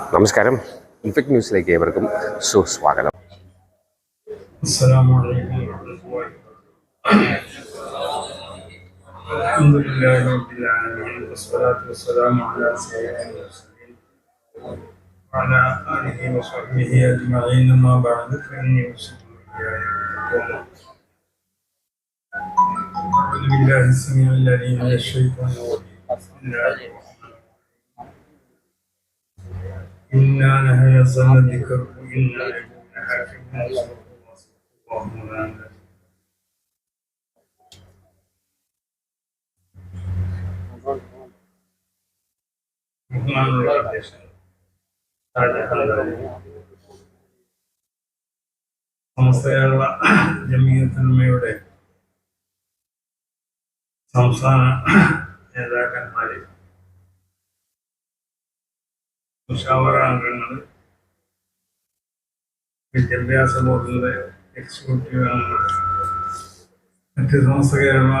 നമസ്കാരം ഇൻഫെക്ട് ന്യൂസിലേക്ക് ഏവർക്കും സുസ്വാഗതം السلام عليكم ورحمة الله الحمد لله رب العالمين والصلاة والسلام على سيدنا المرسلين وعلى آله وصحبه أجمعين أما بعد فإني أوصيكم وإياي بتقوى أعوذ بالله السميع العليم من الشيطان الرجيم بسم الله الرحمن الرحيم إنا نحن نزلنا الذكر وإنا له لحافظون صدق الله صدق الله مولانا ബഹുമാനമുള്ള അധ്യക്ഷൻ സമസ്ത കേരള ജമീയത്തുൽമയുടെ സംസ്ഥാന നേതാക്കന്മാര് മുഷാവറ അംഗങ്ങൾ വിദ്യാഭ്യാസ ബോർഡിന്റെ എക്സിക്യൂട്ടീവ് അംഗങ്ങൾ മറ്റ് സമസ്ത കേരള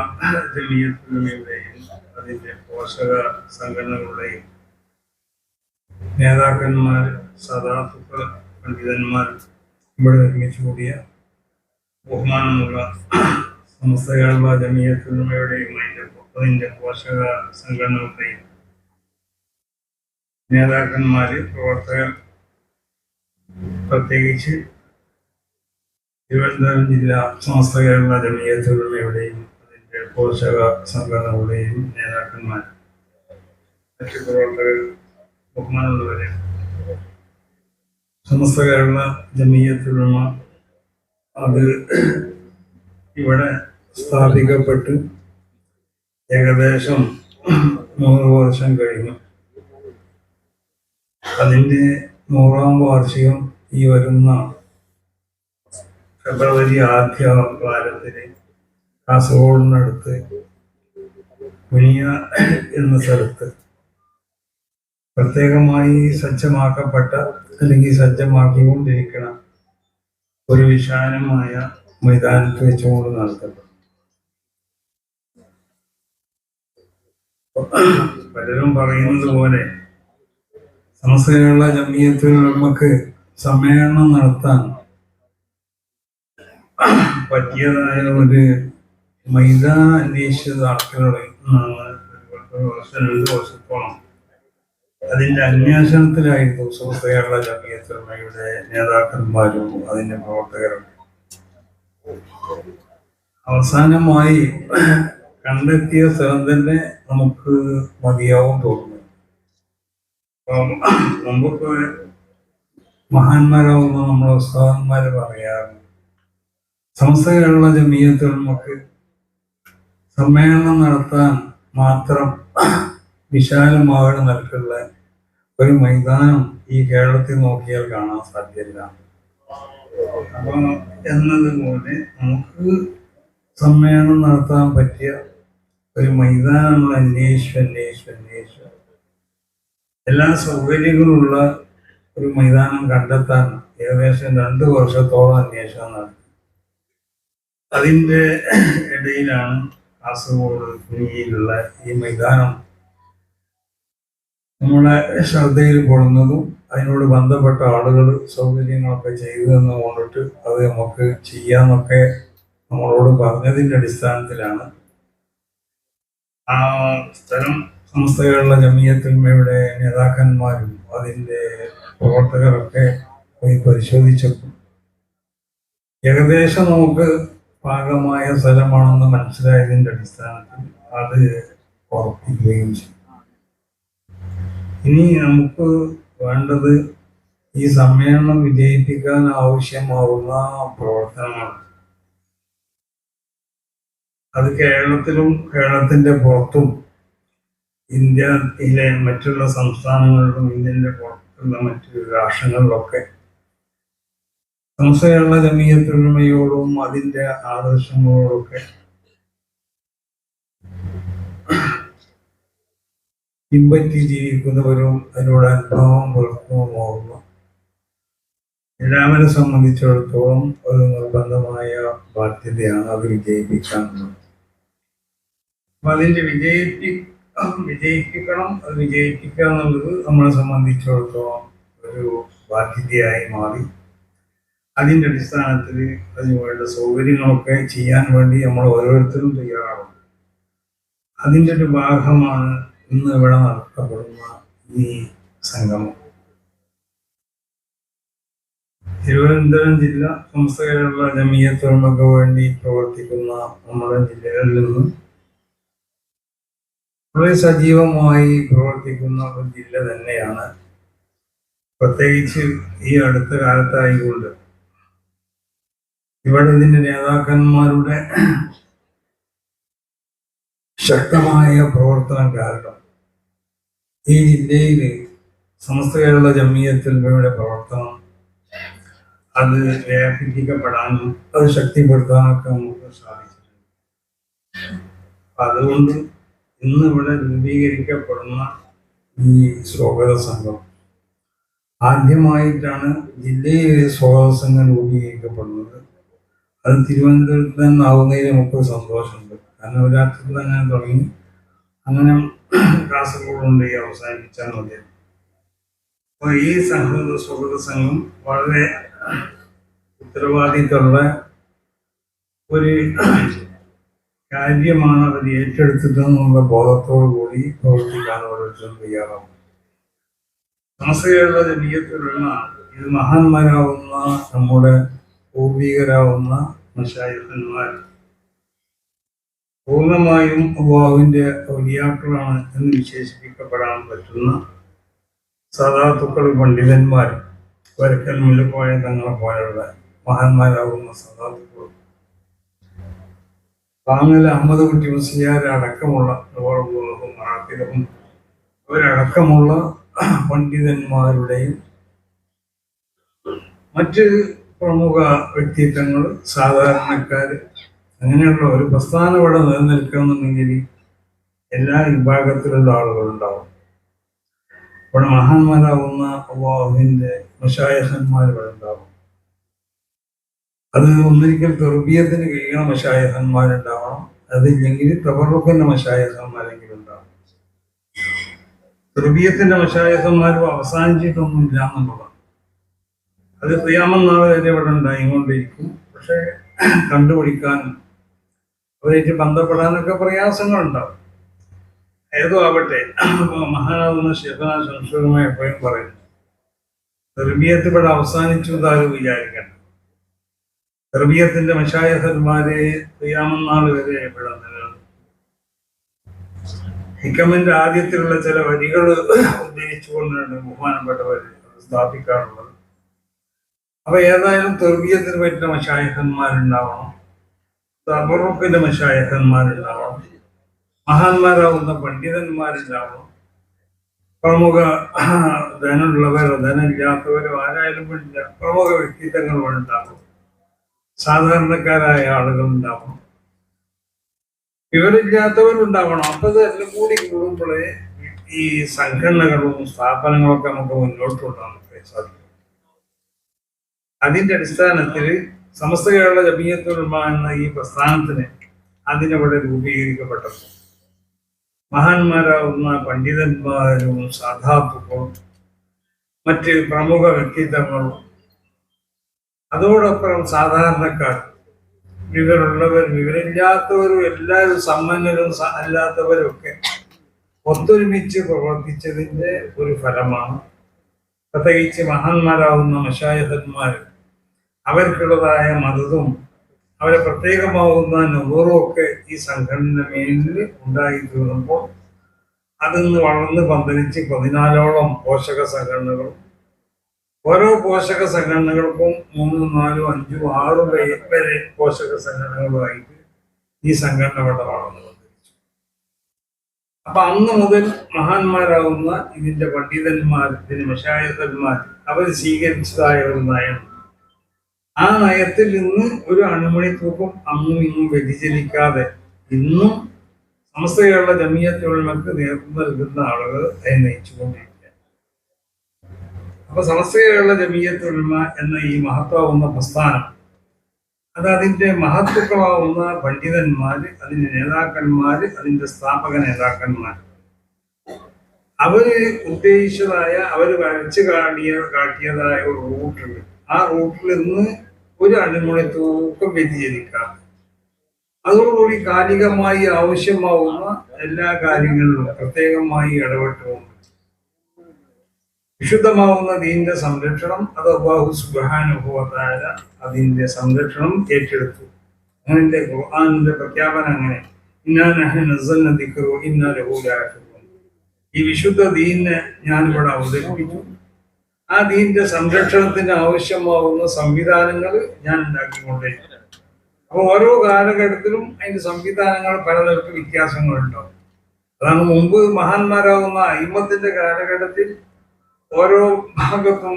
അതിന്റെ പോഷക സംഘടനകളുടെയും നേതാക്കന്മാർ സദാത്തുക്കൾ പണ്ഡിതന്മാർ ഇവിടെ ഒരുമിച്ച് കൂടിയ ബഹുമാനമുള്ള സമസ്ത കേരള ജമീയത്തുകളുടെയും അതിന്റെ പോഷക സംഘടനകളുടെയും നേതാക്കന്മാര് പ്രവർത്തകർ പ്രത്യേകിച്ച് തിരുവനന്തപുരം ജില്ലാ കേരള ജമീയത്തുൽമയുടെയും അതിന്റെ പോഷക സംഘടനകളുടെയും നേതാക്കന്മാർ മറ്റു പ്രവർത്തകർ ബഹുമാനമുള്ളവരെ. സമസ്ത കേരള ജമീയത്തുള്ള അത് ഇവിടെ സ്ഥാപിക്കപ്പെട്ട് ഏകദേശം നൂറ് വർഷം കഴിഞ്ഞു. അതിന്റെ നൂറാം വാർഷികം ഈ വരുന്ന ഫെബ്രുവരി ആദ്യ വാരത്തിന് കാസർഗോഡിനടുത്ത് മുനിയ എന്ന സ്ഥലത്ത് പ്രത്യേകമായി സജ്ജമാക്കപ്പെട്ട അല്ലെങ്കിൽ സജ്ജമാക്കിക്കൊണ്ടിരിക്കണം ഒരു വിശാലമായ മൈതാനത്ത് വെച്ചുകൊണ്ട് നടത്തപ്പെടും പലരും പറയുന്നത് പോലെ സമസ്തയുള്ള ജമീയത്തിൽ നമുക്ക് സമ്മേളനം നടത്താൻ പറ്റിയതായ ഒരു മൈതാന അന്വേഷിച്ച ആൾക്കാരോട് രണ്ട് വർഷത്തോളം അതിന്റെ അന്വേഷണത്തിലായിരുന്നു സുഹൃത്ത് കേരള ജമീയത്തുലമയുടെ നേതാക്കന്മാരും അതിന്റെ പ്രവർത്തകരും. അവസാനമായി കണ്ടെത്തിയ സ്ഥലം തന്നെ നമുക്ക് മതിയാവും തോന്നുന്നു. അപ്പം മുമ്പൊക്കെ മഹാന്മാരാവുന്ന നമ്മളെ ഉസ്താദന്മാര് പറയാറുണ്ട് കേരള ജമീയത്തിൽ നമുക്ക് സമ്മേളനം നടത്താൻ മാത്രം വിശാലമായ നിൽക്കുള്ള ഒരു മൈതാനം ഈ കേരളത്തിൽ നോക്കിയാൽ കാണാൻ സാധ്യല്ല. അപ്പം എന്നതുപോലെ നമുക്ക് സമ്മേളനം നടത്താൻ പറ്റിയ ഒരു മൈതാനം നമ്മൾ അന്വേഷിച്ചു അന്വേഷിച്ചു അന്വേഷിച്ചു എല്ലാ സൗകര്യങ്ങളുള്ള ഒരു മൈതാനം കണ്ടെത്താൻ ഏകദേശം രണ്ട് വർഷത്തോളം അന്വേഷണം നടത്തി. അതിന്റെ ഇടയിലാണ് കാസർഗോഡ് കുഞ്ഞിയിലുള്ള ഈ മൈതാനം നമ്മളെ ശ്രദ്ധയിൽ പെടുന്നതും അതിനോട് ബന്ധപ്പെട്ട ആളുകൾ സൗകര്യങ്ങളൊക്കെ ചെയ്തു എന്ന് കൊണ്ടിട്ട് അത് നമുക്ക് ചെയ്യാന്നൊക്കെ നമ്മളോട് പറഞ്ഞതിന്റെ അടിസ്ഥാനത്തിലാണ് ആ സ്ഥലം സംസ്ഥകളുടെ ജമീയത്തിന്മയുടെ നേതാക്കന്മാരും അതിന്റെ പ്രവർത്തകരൊക്കെ പോയി പരിശോധിച്ചപ്പോൾ ഏകദേശം നമുക്ക് പാകമായ സ്ഥലമാണെന്ന് മനസ്സിലായതിന്റെ അടിസ്ഥാനത്തിൽ അത് ഉറപ്പിക്കുകയും ചെയ്യും ഇനി നമുക്ക് വേണ്ടത് ഈ സമ്മേളനം വിജയിപ്പിക്കാൻ ആവശ്യമാവുന്ന പ്രവർത്തനമാണ് അത് കേരളത്തിലും കേരളത്തിന്റെ പുറത്തും ഇന്ത്യയിലെ മറ്റുള്ള സംസ്ഥാനങ്ങളിലും ഇന്ത്യന്റെ പുറത്തുള്ള മറ്റു രാഷ്ട്രങ്ങളിലൊക്കെ സംസ്ഥയുള്ള ജമീയത്തൊരുമയോടും അതിന്റെ ആദർശങ്ങളോടൊക്കെ പിൻപറ്റി ജീവിക്കുന്നവരും അതിനോട് അനുഭവം പുലർത്തുന്നതുമാകുന്നു എല്ലാവരെ സംബന്ധിച്ചിടത്തോളം ഒരു നിർബന്ധമായ ബാധ്യതയാണ് അത് വിജയിപ്പിക്കാനുള്ളത് അപ്പൊ അതിന്റെ വിജയിപ്പി വിജയിപ്പിക്കണം അത് വിജയിപ്പിക്കുക എന്നുള്ളത് നമ്മളെ സംബന്ധിച്ചിടത്തോളം ഒരു ബാധ്യതയായി മാറി. അതിന്റെ അടിസ്ഥാനത്തിൽ അതിനുവേണ്ട സൗകര്യങ്ങളൊക്കെ ചെയ്യാൻ വേണ്ടി നമ്മൾ ഓരോരുത്തരും തയ്യാറാവും അതിന്റെ ഒരു ഭാഗമാണ് ഇന്ന് ഇവിടെ നടത്തപ്പെടുന്ന ഈ സംഗമം. തിരുവനന്തപുരം ജില്ല സമസ്ത കേരള ജമീയത്തുകൾക്ക് വേണ്ടി പ്രവർത്തിക്കുന്ന നമ്മുടെ ജില്ലകളിൽ നിന്ന് വളരെ സജീവമായി പ്രവർത്തിക്കുന്ന ഒരു ജില്ല തന്നെയാണ്. പ്രത്യേകിച്ച് ഈ അടുത്ത കാലത്തായിക്കൊണ്ട്. ഇവിടെ ഇതിന്റെ നേതാക്കന്മാരുടെ ശക്തമായ പ്രവർത്തനം കാരണം ഈ ജില്ലയിൽ സമസ്ത കേരള ജമീയത്തിൽമയുടെ പ്രവർത്തനം അത് വ്യാപിപ്പിക്കപ്പെടാനും അത് ശക്തിപ്പെടുത്താനൊക്കെ നമുക്ക് സാധിച്ചിട്ടുണ്ട്. അതുകൊണ്ട് ഇന്ന് ഇവിടെ രൂപീകരിക്കപ്പെടുന്ന ഈ സ്വാഗത സംഘം. ആദ്യമായിട്ടാണ് ജില്ലയിൽ സ്വാഗത സംഘം രൂപീകരിക്കപ്പെടുന്നത്. അത് തിരുവനന്തപുരത്ത് തന്നെ ആവുന്നതിൽ നമുക്ക് സന്തോഷമുണ്ട്. കാരണം ഒരാൾക്ക് തന്നെ തുടങ്ങി. അങ്ങനെ കാസർഗോഡ് കൊണ്ട് ഈ അവസാനിപ്പിച്ചാൽ മതി. അപ്പോൾ ഈ സംഘം സ്വാഗത സംഘം വളരെ ഉത്തരവാദിത്തമുള്ള ഒരു കാര്യമാണ് അവർ ഏറ്റെടുത്തതെന്നുള്ള ബോധത്തോടു കൂടി പ്രവർത്തിക്കാൻ ഓരോരുത്തരും തയ്യാറാവും സമസ്തകളുടെ ജനീയത്തിലുള്ള ഇത് മഹാന്മാരാവുന്ന നമ്മുടെ പൂർവികരാവുന്ന മഷായുധന്മാർ പൂർണമായും അള്ളാഹുവിന്റെ ഔലിയാക്കളാണ് എന്ന് വിശേഷിപ്പിക്കപ്പെടാൻ പറ്റുന്ന സദാത്തുക്കൾ പണ്ഡിതന്മാർ വരക്കൽ മുല്ലപ്പോയ തങ്ങളെ പോലുള്ള മഹാന്മാരാകുന്ന സദാത്തുക്കൾ താങ്ങൽ അഹമ്മദ് കുട്ടി മുസ്ലിയാർ അടക്കമുള്ള മറാത്തിലും അവരടക്കമുള്ള പണ്ഡിതന്മാരുടെയും മറ്റ് പ്രമുഖ വ്യക്തിത്വങ്ങൾ സാധാരണക്കാര് അങ്ങനെയുള്ള ഒരു പ്രസ്ഥാനം ഇവിടെ നിലനിൽക്കണമെന്നുണ്ടെങ്കിൽ എല്ലാ വിഭാഗത്തിലുള്ള ആളുകളുണ്ടാവും ഇവിടെ മഹാന്മാരാകുന്ന അള്ളാഹുവിന്റെ മുഷായഹന്മാർ ഇവിടെ ഉണ്ടാവും അത് ഒന്നിരിക്കൽ തെർബീയത്തിന് കഴിയണ മഷായഹന്മാരുണ്ടാവണം. അതില്ലെങ്കിൽ തബറുഖിന്റെ മഷായഹന്മാരെങ്കിലും ഉണ്ടാവണം മഷായഹന്മാരും അവസാനിച്ചിട്ടൊന്നും ഇല്ല എന്നുള്ളതാണ്. അത് ക്രിയാമനാൾ വരെ ഇവിടെ ഉണ്ടായിക്കൊണ്ടിരിക്കും. പക്ഷെ കണ്ടുപിടിക്കാനും അവരായിട്ട് ബന്ധപ്പെടാനൊക്കെ പ്രയാസങ്ങളുണ്ടാവും. ഏതോ ആവട്ടെ മഹാനാവുന്ന ശിവന സംശോധനമായി എപ്പോഴും പറയുന്നു. തെർബീയത്ത് ഇവിടെ അവസാനിച്ചു എന്നാലും വിചാരിക്കണം തെർബീയത്തിന്റെ മഷായഹന്മാരെ ചെയ്യാമെന്നാൾ വരെ ഇവിടെ നിലനിൽക്കും ഹിക്കമിന്റെ ആദ്യത്തിലുള്ള ചില വരികൾ ഉദ്ധരിച്ചുകൊണ്ടാണ് ബഹുമാനപ്പെട്ടവർ സ്ഥാപിക്കാറുള്ളത്. അപ്പൊ ഏതായാലും തെർബീയത്തിന് പറ്റുന്ന മഷായഹന്മാരുണ്ടാവണം. തബറുക്കിന്റെ മഷായഹന്മാരുണ്ടാവണം. മഹാന്മാരാവുന്ന പണ്ഡിതന്മാരുണ്ടാവണം. പ്രമുഖ ധനമുള്ളവരോ ധനമില്ലാത്തവരോ ആരായാലും പ്രമുഖ വ്യക്തിത്വങ്ങളും ഉണ്ടാവും സാധാരണക്കാരായ ആളുകൾ ഉണ്ടാവണം വിവരമില്ലാത്തവരുണ്ടാവണം. അപ്പൊ ഇതെല്ലാം കൂടി കൂടുമ്പോഴേ ഈ സംഘടനകളും സ്ഥാപനങ്ങളൊക്കെ നമുക്ക് മുന്നോട്ട് കൊണ്ടുപോകാൻ സാധിക്കും. അതിന്റെ അടിസ്ഥാനത്തിൽ സമസ്ത കേരള ജമീയത്തുൽമ എന്ന ഈ പ്രസ്ഥാനത്തിന് അതിനവിടെ രൂപീകരിക്കപ്പെട്ടപ്പോൾ മഹാന്മാരാവുന്ന പണ്ഡിതന്മാരും സാധാപ്പുക്കളും മറ്റ് പ്രമുഖ വ്യക്തിത്വങ്ങളും അതോടൊപ്പം സാധാരണക്കാർ വിവരമുള്ളവർ വിവരമില്ലാത്തവരും എല്ലാവരും സമ്പന്നരും സ- അല്ലാത്തവരും ഒക്കെ ഒത്തൊരുമിച്ച് പ്രവർത്തിച്ചതിന്റെ ഒരു ഫലമാണ്. പ്രത്യേകിച്ച് മഹാന്മാരാകുന്ന മഷായഹന്മാർ അവർക്കുള്ളതായ മതവും അവരെ പ്രത്യേകമാകുന്ന നുറും ഒക്കെ ഈ സംഘടന മേലിൽ ഉണ്ടായി തീർന്നപ്പോൾ അതിൽ നിന്ന് വളർന്ന് പന്തലിച്ച് പതിനാലോളം പോഷക സംഘടനകളും ഓരോ പോഷക സംഘടനകൾക്കും മൂന്നും നാലും അഞ്ചും ആറും വരെ പോഷക സംഘടനകളുമായിട്ട് ഈ സംഘടന ഇവിടെ വളർന്നു അപ്പൊ അന്ന് മുതൽ മഹാന്മാരാകുന്ന ഇതിന്റെ പണ്ഡിതന്മാർ ഇതിന് മഷായത്തന്മാർ അവർ സ്വീകരിച്ചതായ ഒരു നയം ആ നയത്തിൽ നിന്ന് ഒരു അണുമണി തൂക്കം അങ്ങും ഇങ്ങും വ്യതിചലിക്കാതെ ഇന്നും സമസ്ത കേരള ജമീയത്തുകൾക്ക് നേതൃത്വം നൽകുന്ന ആളുകൾ അതിനെ നയിച്ചുകൊണ്ടിരിക്കുക അപ്പൊ സമസ്ത കേരള ജമീയത്തുൽമ എന്ന ഈ മഹത്വാവുന്ന പ്രസ്ഥാനം അത് അതിന്റെ മഹത്വക്കളാവുന്ന പണ്ഡിതന്മാര് അതിന്റെ നേതാക്കന്മാര് അതിന്റെ സ്ഥാപക നേതാക്കന്മാർ അവർ ഉദ്ദേശിച്ചതായ അവർ വരച്ച് കാട്ടിയ കാട്ടിയതായ ഒരു റൂട്ടുണ്ട്. ആ റൂട്ടിൽ നിന്ന് ഒരു അണുമണി തൂക്കം വ്യതിചരിക്കാം അതോടുകൂടി കാലികമായി ആവശ്യമാവുന്ന എല്ലാ കാര്യങ്ങളിലും പ്രത്യേകമായി ഇടപെട്ടുകൊണ്ട് വിശുദ്ധമാവുന്ന ദീന്റെ സംരക്ഷണം അത് അള്ളാഹു സുബാനുഭവത്തായ അതിന്റെ സംരക്ഷണം ഏറ്റെടുത്തു. അങ്ങനെ ഖുർആാനിന്റെ പ്രഖ്യാപനം അങ്ങനെ. ഈ വിശുദ്ധ ദീനിനെ ഞാൻ അവതരിപ്പിച്ചു. ആ ദീന്റെ സംരക്ഷണത്തിന് ആവശ്യമാവുന്ന സംവിധാനങ്ങൾ ഞാൻ ഉണ്ടാക്കിക്കൊണ്ടേ അപ്പൊ ഓരോ കാലഘട്ടത്തിലും അതിന്റെ സംവിധാനങ്ങൾ പലതരത്തിൽ വ്യത്യാസങ്ങളുണ്ടാവും. അതാണ് മുമ്പ് മഹാന്മാരാകുന്ന അയിമത്തിന്റെ കാലഘട്ടത്തിൽ ഓരോ ഭാഗത്തും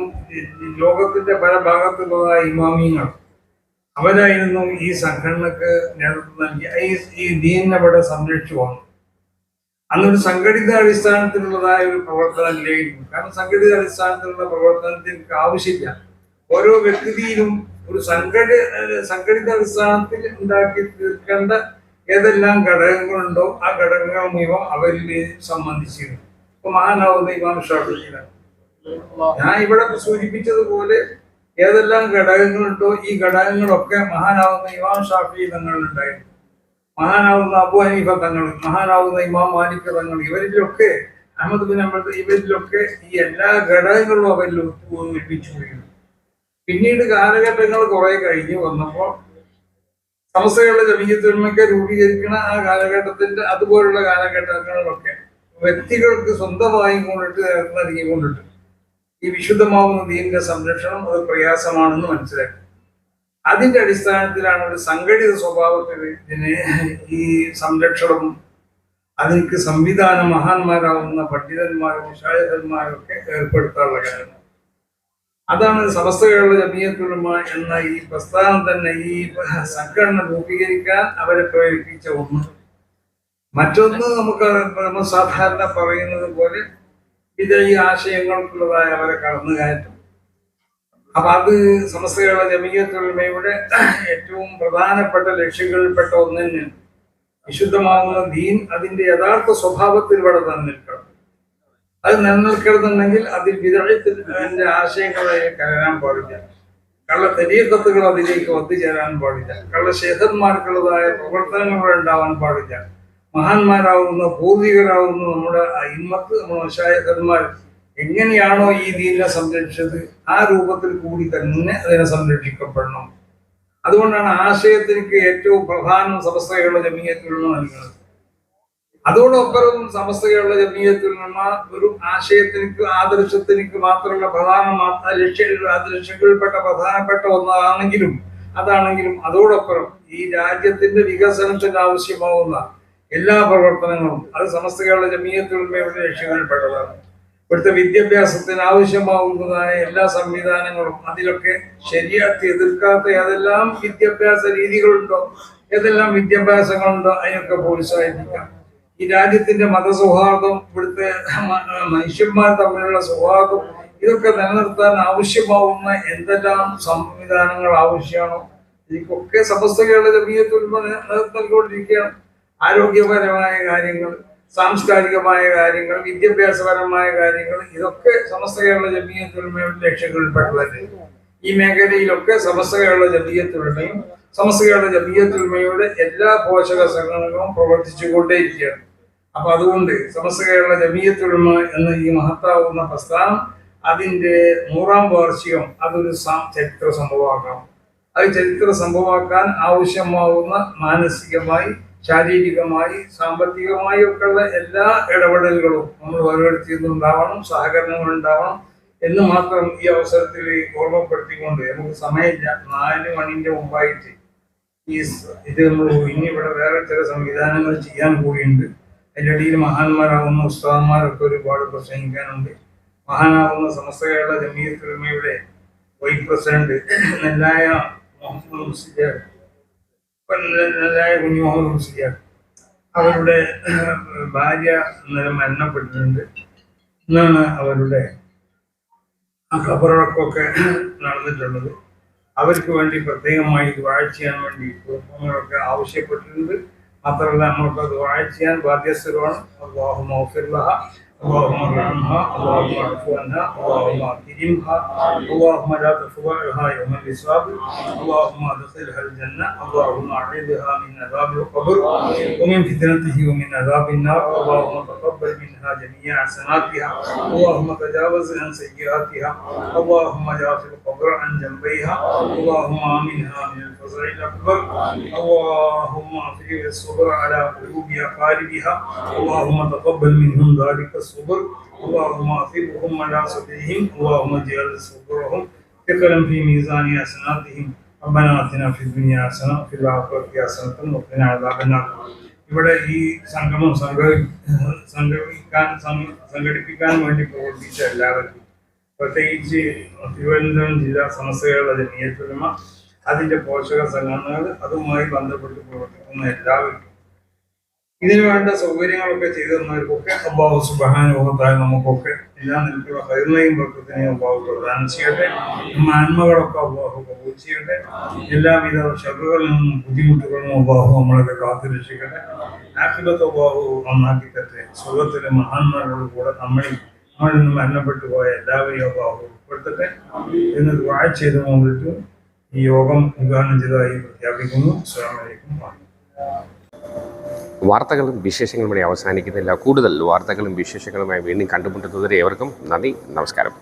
ലോകത്തിന്റെ പല ഭാഗത്തുള്ളതായ ഇമാമിയങ്ങൾ അവരായിരുന്നു ഈ സംഘടനക്ക് നേതൃത്വം നൽകി ഈ ദീനിനെ ഇവിടെ സംരക്ഷിച്ചു വന്നു. അന്നൊരു സംഘടിത അടിസ്ഥാനത്തിലുള്ളതായ ഒരു പ്രവർത്തനം ലഭിക്കുന്നു കാരണം സംഘടിത അടിസ്ഥാനത്തിലുള്ള പ്രവർത്തനത്തിന് ആവശ്യമില്ല. ഓരോ വ്യക്തിയിലും ഒരു സംഘട സംഘടിത അടിസ്ഥാനത്തിൽ ഉണ്ടാക്കി തീർക്കേണ്ട ഏതെല്ലാം ഘടകങ്ങളുണ്ടോ ആ ഘടകങ്ങൾ മുഴുവൻ അവരിൽ സംബന്ധിച്ചിരുന്നു. ഇപ്പൊ മഹാനാവുന്ന ഇമാം ഷാഫിയാണ് ഞാൻ ഇവിടെ സൂചിപ്പിച്ചതുപോലെ ഏതെല്ലാം ഘടകങ്ങളുണ്ടോ ഈ ഘടകങ്ങളൊക്കെ മഹാനാവുന്ന ഇമാം ഷാഫി തങ്ങളുണ്ടായിരുന്നു. മഹാനാവുന്ന അബു ഹനീഫ തങ്ങൾ മഹാനാവുന്ന ഇമാം മാലിക് തങ്ങൾ ഇവരിലൊക്കെ അഹമ്മദ് ബിൻ അഹമ്മദ് ഇവരിലൊക്കെ ഈ എല്ലാ ഘടകങ്ങളും അവരിൽ ഒരുമിച്ച് പോയിരുന്നു. പിന്നീട് കാലഘട്ടങ്ങൾ കുറെ കഴിഞ്ഞു വന്നപ്പോൾ സമസ്തകളുടെ ജമീയത്തൊരുമയ്ക്ക് രൂപീകരിക്കുന്ന ആ കാലഘട്ടത്തിന്റെ അതുപോലുള്ള കാലഘട്ടങ്ങളിലൊക്കെ വ്യക്തികൾക്ക് സ്വന്തമായി കൊണ്ടിട്ട് നൽകിക്കൊണ്ടിട്ട് ഈ വിശുദ്ധമാവുന്ന ദീനിന്റെ സംരക്ഷണം ഒരു പ്രയാസമാണെന്ന് മനസ്സിലാക്കി. അതിന്റെ അടിസ്ഥാനത്തിലാണ് ഒരു സംഘടിത സ്വഭാവത്തിൽ ഇതിന് ഈ സംരക്ഷണം അതിലേക്ക് സംവിധാന മഹാന്മാരാവുന്ന പണ്ഡിതന്മാരും ഒക്കെ ഏർപ്പെടുത്താനുള്ള കാരണം. അതാണ് സമസ്ത കേരള ജമീയത്തുലമ എന്ന ഈ പ്രസ്ഥാനം തന്നെ ഈ സംഘടന രൂപീകരിക്കാൻ അവരെ പ്രേരിപ്പിച്ച ഒന്ന്. മറ്റൊന്ന് നമുക്ക് നമ്മൾ സാധാരണ പറയുന്നത് പോലെ ഇത് ഈ ആശയങ്ങൾക്കുള്ളതായ അവരെ കടന്നുകയറ്റം അപ്പൊ അത് സമസ്തകളുടെ ജമീയത്തുലമയുടെ ഏറ്റവും പ്രധാനപ്പെട്ട ലക്ഷ്യങ്ങളിൽപ്പെട്ട ഒന്നിന് വിശുദ്ധമാകുന്ന ദീൻ അതിന്റെ യഥാർത്ഥ സ്വഭാവത്തിൽ ഇവിടെ നിലനിൽക്കണം അത് നിലനിൽക്കരുതെന്നുണ്ടെങ്കിൽ അതിൽ വിതഴത്തിൽ അതിന്റെ ആശയങ്ങളെ കലരാൻ പാടില്ല. കള്ള തെരീക്കത്തുകൾ അതിലേക്ക് ഒത്തുചേരാൻ പാടില്ല. കള്ള ശേഖന്മാർക്കുള്ളതായ പ്രവർത്തനങ്ങൾ ഉണ്ടാവാൻ പാടില്ല. മഹാന്മാരാവുന്ന പൂർവികരാവുന്ന നമ്മുടെ അയിമത്ത് നമ്മുടെ വശായകന്മാർ എങ്ങനെയാണോ ഈ ദീനിനെ സംരക്ഷിച്ചത് ആ രൂപത്തിൽ കൂടി തന്നെ അതിനെ സംരക്ഷിക്കപ്പെടണം. അതുകൊണ്ടാണ് ആശയത്തിലേക്ക് ഏറ്റവും പ്രധാനം സമസ്തകളുടെ നിന്ന് നൽകുന്നത്. അതോടൊപ്പം സമസ്തകളുടെ ജമീയത്തിൽ നിന്ന് ഒരു ആശയത്തിനിക്ക് ആദർശത്തിനിക്ക് മാത്രമുള്ള പ്രധാന ലക്ഷ്യ ലക്ഷ്യങ്ങളിൽപ്പെട്ട പ്രധാനപ്പെട്ട ഒന്നാണെങ്കിലും അതാണെങ്കിലും അതോടൊപ്പം ഈ രാജ്യത്തിന്റെ വികസനത്തിന് ആവശ്യമാവുന്ന എല്ലാ പ്രവർത്തനങ്ങളും അത് സമസ്ത കേരള ജമീയത്തുൽമയുടെ ലക്ഷ്യങ്ങളിൽപ്പെട്ടതാണ് ഇവിടുത്തെ വിദ്യാഭ്യാസത്തിന് ആവശ്യമാവുന്നതായ എല്ലാ സംവിധാനങ്ങളും അതിലൊക്കെ ശരിയാക്കി എതിർക്കാത്ത ഏതെല്ലാം വിദ്യാഭ്യാസ രീതികളുണ്ടോ ഏതെല്ലാം വിദ്യാഭ്യാസങ്ങളുണ്ടോ അതിനൊക്കെ പ്രോത്സാഹിപ്പിക്കാം. ഈ രാജ്യത്തിന്റെ മതസൗഹാർദ്ദം ഇവിടുത്തെ മനുഷ്യന്മാർ തമ്മിലുള്ള സൗഹാർദ്ദം ഇതൊക്കെ നിലനിർത്താൻ ആവശ്യമാവുന്ന എന്തെല്ലാം സംവിധാനങ്ങൾ ആവശ്യമാണോ ഇതിക്കൊക്കെ സമസ്തകളുടെ ജമീയത്തിൽ നൽകിക്കൊണ്ടിരിക്കുകയാണ്. ആരോഗ്യപരമായ കാര്യങ്ങൾ സാംസ്കാരികമായ കാര്യങ്ങൾ വിദ്യാഭ്യാസപരമായ കാര്യങ്ങൾ ഇതൊക്കെ സമസ്ത കേരള ജമീയത്തുലമയുടെ ലക്ഷ്യങ്ങളിൽപ്പെട്ടതല്ലേ ഈ മേഖലയിലൊക്കെ സമസ്ത കേരള ജമീയത്തുലമയും കേരള ജമീയത്തുലമയുടെ എല്ലാ പോഷക സംഘടനകളും പ്രവർത്തിച്ചുകൊണ്ടേയിരിക്കുകയാണ്. അപ്പൊ അതുകൊണ്ട് സമസ്ത കേരള ജമീയത്തുലമ എന്ന ഈ മഹത്താവുന്ന പ്രസ്ഥാനം അതിന്റെ നൂറാം വാർഷികം അതൊരു ചരിത്ര സംഭവമാക്കണം അത് ചരിത്ര സംഭവമാക്കാൻ ആവശ്യമാവുന്ന മാനസികമായി ശാരീരികമായി സാമ്പത്തികമായി ഒക്കെയുള്ള എല്ലാ ഇടപെടലുകളും നമ്മൾ ഓരോരുത്തരിൽ നിന്നുണ്ടാവണം സഹകരണങ്ങൾ ഉണ്ടാവണം എന്ന് മാത്രം ഈ അവസരത്തിൽ ഓർമ്മപ്പെടുത്തിക്കൊണ്ട് നമുക്ക് സമയമില്ല. നാല് മണിന്റെ മുമ്പായിട്ട് ഈ ഇത് നമ്മൾ ഇനി ഇവിടെ വേറെ ചില സംവിധാനങ്ങൾ ചെയ്യാൻ കൂടിയുണ്ട് അതിന്റെ ഇടയിൽ മഹാന്മാരാവുന്ന ഉസ്താദന്മാരൊക്കെ ഒരുപാട് പ്രസംഗിക്കാനുണ്ട്. മഹാനാകുന്ന സമസ്ത കേരള ജമീയത്തുലമയുടെ വൈസ് പ്രസിഡന്റ് നെല്ലായ മുഹമ്മദ് മുസ്ലിയാർ നെല്ലായ കുഞ്ഞു മുഹമ്മദ് അവരുടെ ഭാര്യ ഇന്നലെ മരണപ്പെട്ടിട്ടുണ്ട്. ഇന്നാണ് അവരുടെ ആ ഖബറടക്കമൊക്കെ നടന്നിട്ടുള്ളത്. അവർക്ക് വേണ്ടി പ്രത്യേകമായി ദുആ ചെയ്യാൻ വേണ്ടി കുടുംബങ്ങളൊക്കെ ആവശ്യപ്പെട്ടിട്ടുണ്ട്. മാത്രമല്ല നമ്മൾക്ക് ദുആ ചെയ്യാൻ ബാധ്യസ്ഥരുമാണ്. അല്ലാഹു മൗഫിർ ലഹ. اللهم ارحمها اللهم اعف عنها اللهم اكرمها اللهم لا تفضعها يوم الحساب اللهم ادخلها الجنة اللهم اعذها من عذاب القبر ومن فتنته ومن عذاب النار اللهم تقبل منها جميع حسناتها اللهم تجاوز عن سيئاتها. اللهم جاف القبر عن جنبيها. اللهم آمنها من الفزع الأكبر. اللهم أفرغ الصبر على قلوب أقاربها. اللهم تقبل منهم ذلك الصبر. اللهم اثبهم على صدرهم. اللهم اجعل صبرهم ثقلا في ميزان حسناتهم. ربنا آتنا في الدنيا حسنة وفي الآخرة حسنة وقنا عذاب النار. ഇവിടെ ഈ സംഗമം സംഘടി സംഘടിക്കാൻ സംഘടിപ്പിക്കാൻ വേണ്ടി പ്രവർത്തിച്ച എല്ലാവർക്കും പ്രത്യേകിച്ച് തിരുവനന്തപുരം ജില്ലാ സമസ്തകളുടെ നിയന്ത്രണ അതിന്റെ പോഷക സംഘടനകൾ അതുമായി ബന്ധപ്പെട്ട് പ്രവർത്തിക്കുന്ന എല്ലാവർക്കും ഇതിനു വേണ്ട സൗകര്യങ്ങളൊക്കെ ചെയ്തു തന്നവർക്കൊക്കെ അബ്ബാഹു സുബഹാനുഭവത്തായ നമുക്കൊക്കെ എല്ലാ നിലയ്ക്കുള്ള കരുണയും പ്രകൃതിനെയും അബ്ബാഹു പ്രദാനം ചെയ്യട്ടെ. നന്മകളൊക്കെ അബ്ബാഹു ചെയ്യട്ടെ എല്ലാവിധ ശത്രുക്കളിൽ നിന്നും ബുദ്ധിമുട്ടുകളും ഉപാഹവും നമ്മളൊക്കെ കാത്തു രക്ഷിക്കട്ടെ. ആക്കിലത്തെ ഉപാഹവും നന്നാക്കി തട്ടെ സുഖത്തിലെ മഹാന്മാരുടെ കൂടെ നമ്മളിൽ നമ്മളിൽ നിന്ന് മരണപ്പെട്ടു പോയ എല്ലാവരെയും അബ്ബാഹു ഉൾപ്പെടുത്തട്ടെ എന്ന് വാഴ ചെയ്ത് കൊണ്ടിട്ട് ഈ യോഗം ഉദ്ഘാടനം ചെയ്തതായി പ്രഖ്യാപിക്കുന്നു. അസ്സാമലൈക്കും വാർത്തകളും വിശേഷങ്ങളും ഇവിടെ അവസാനിക്കുന്നില്ല. കൂടുതൽ വാർത്തകളും വിശേഷങ്ങളുമായി വീണ്ടും കണ്ടുമുട്ടുന്നതുവരെ ഏവർക്കും നന്ദി. നമസ്കാരം.